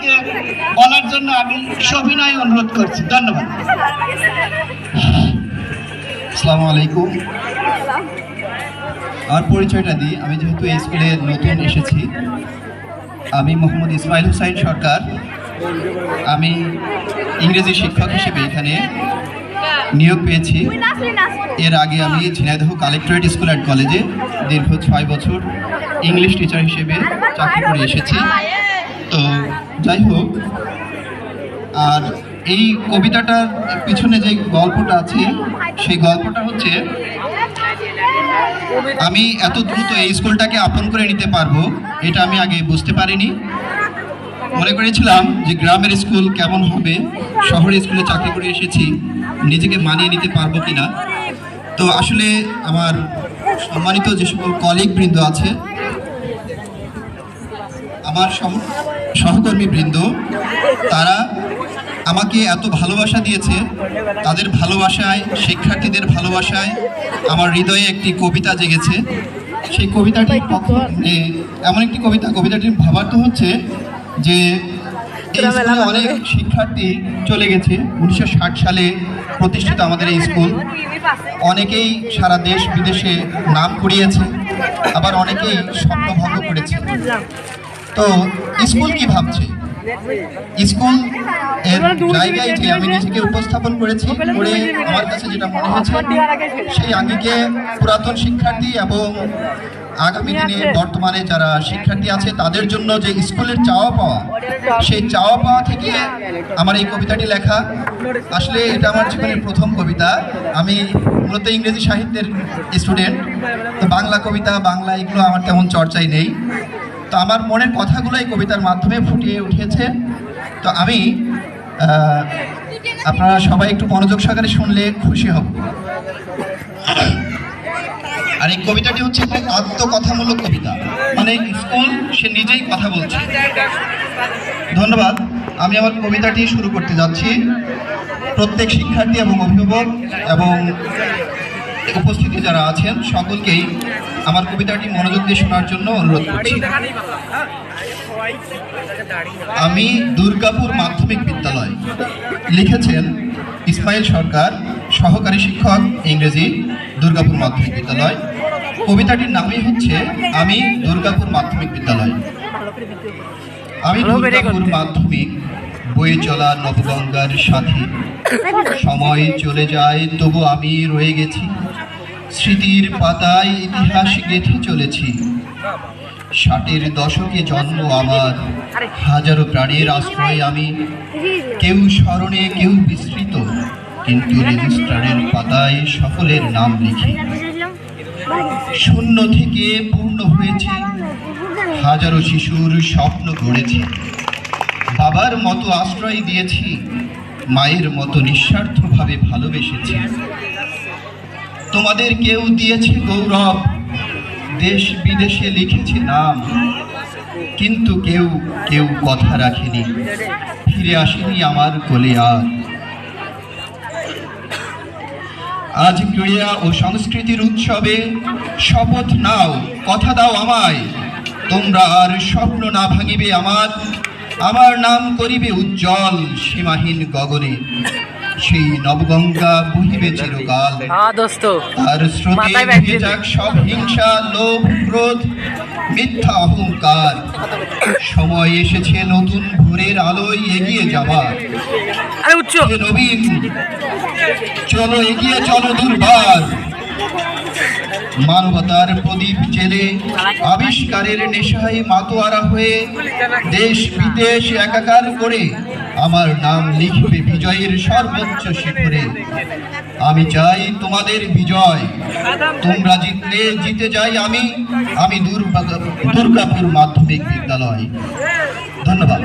আমাকে বলার জন্য আমি সবিনয় অনুরোধ করছি। ধন্যবাদ। আসসালামু আলাইকুম। আর পরিচয়টা দিই। আমি যেহেতু এই স্কুলে নতুন এসেছি, আমি মোহাম্মদ ইসমাইল হুসাইন সরকার। আমি ইংরেজি শিক্ষক হিসেবে এখানে নিয়োগ পেয়েছি। এর আগে আমি ঝিনাইদহ কালেক্টরেট স্কুল অ্যান্ড কলেজে দীর্ঘ ছয় বছর ইংলিশ টিচার হিসেবে চাকরি করে এসেছি। তো যাই হোক, আর এই কবিতাটার পিছনে যে গল্পটা আছে, সেই গল্পটা হচ্ছে, আমি এত দ্রুত এই স্কুলটাকে আপন করে নিতে পারব, এটা আমি আগে বুঝতে পারিনি। মনে করেছিলাম যে গ্রামের স্কুল কেমন হবে শহরের স্কুলে চাকরি করে এসেছি, নিজেকে মানিয়ে নিতে পারব কিনা। তো আসলে আমার সম্মানিত যে সকল কলিগ বৃন্দ আছে আমার সহ- সহকর্মী বৃন্দ তারা আমাকে এত ভালোবাসা দিয়েছে তাদের ভালোবাসায় শিক্ষার্থীদের ভালোবাসায় আমার হৃদয়ে একটি কবিতা জেগেছে। সেই কবিতাটি এমন একটি কবিতা কবিতাটির ভাবার্থ হচ্ছে যে এই স্কুলে অনেক শিক্ষার্থী চলে গেছে। উনিশশো ষাট সালে প্রতিষ্ঠিত আমাদের এই স্কুল। অনেকেই সারা দেশ বিদেশে নাম কুড়িয়েছে আবার অনেকেই স্বপ্ন ভঙ্গ করেছে। তো স্কুল কি ভাবছে? স্কুলের জায়গায় যে আমি নিজেকে উপস্থাপন করেছি করে আমার কাছে যেটা মনে হয়েছে সেই আঙ্গিকে পুরাতন শিক্ষার্থী এবং আগামী দিনে বর্তমানে যারা শিক্ষার্থী আছে, তাদের জন্য যে স্কুলের চাওয়া পাওয়া, সেই চাওয়া পাওয়া থেকে আমার এই কবিতাটি লেখা। আসলে এটা আমার জীবনের প্রথম কবিতা। আমি মূলত ইংরেজি সাহিত্যের স্টুডেন্ট। তো বাংলা কবিতা, বাংলা এগুলো আমার তেমন চর্চাই নেই। তো আমার মনের কথাগুলো এই কবিতার মাধ্যমে ফুটিয়ে উঠেছে। তো আমি আপনারা সবাই একটু মনোযোগ সহকারে শুনলে খুশি হব। আর এই কবিতাটি হচ্ছে আত্মকথামূলক কবিতা। মানে স্কুল, সে নিজেই কথা বলছে। ধন্যবাদ। আমি আমার কবিতাটি শুরু করতে যাচ্ছি। প্রত্যেক শিক্ষার্থী এবং অভিভাবক এবং উপস্থিতি যারা আছেন সকলকেই আমার কবিতাটি মনোযোগ দিয়ে শোনার জন্য অনুরোধ করছি। আমি দুর্গাপুর মাধ্যমিক বিদ্যালয় লিখেছেন ইসমাইল সরকার সহকারী শিক্ষক ইংরেজি দুর্গাপুর মাধ্যমিক বিদ্যালয়। কবিতাটির নামই হচ্ছে আমি দুর্গাপুর মাধ্যমিক বিদ্যালয়। আমি দুর্গাপুর মাধ্যমিক বয়ে চলা নবগঙ্গার সাথী। সময় চলে যায় তবু আমি রয়ে গেছি। স্মৃতির পাতায় ইতিহাস গেঁথে চলেছি। ষাটের দশকে জন্ম আমার। হাজারো প্রাণের আশ্রয় আমি। কেউ স্মরণে কেউ বিস্মৃত কিন্তু রেজিস্ট্রারের পাতায় সকলের নাম লিখি। শূন্য থেকে পূর্ণ হয়েছে। হাজারো শিশুর স্বপ্ন গড়েছি। বাবার মতো আশ্রয় দিয়েছি। মায়ের মতো নিঃস্বার্থভাবে ভালোবেসেছি। তোমাদের কেউ দিয়েছে গৌরব। দেশ বিদেশে লিখেছে নাম। কিন্তু কেউ কেউ কথা রাখেনি। ফিরে আসেনি আমার কোলে আর। আজ ক্রীড়া ও সংস্কৃতির উৎসবে শপথ নাও, কথা দাও আমায়। তোমরা আর স্বপ্ন না ভাঙিবে আমার। আমার নাম করিবে উজ্জ্বল সীমাহীন গগনে। সেই নবগঙ্গা বহিবে চিরকাল। হ্যাঁ আর স্রোতে দে। যাক সব হিংসা লোভ ক্রোধ মিথ্যা অহংকার। সময় এসেছে নতুন ভোরের আলোয় এগিয়ে আরে নবীন চলো এগিয়ে চলো দুর্বার। মানবতার প্রদীপ জেলে আবিষ্কারের নেশায় মাতোয়ারা হয়ে দেশ বিদেশ একাকার করে আমার নাম লিখবে বিজয়ের সর্বোচ্চ শিখরে। আমি চাই তোমাদের বিজয়। তোমরা জিতলে জিতে যাই আমি। আমি দুর্গা দুর্গাপুর মাধ্যমিক বিদ্যালয়। ধন্যবাদ।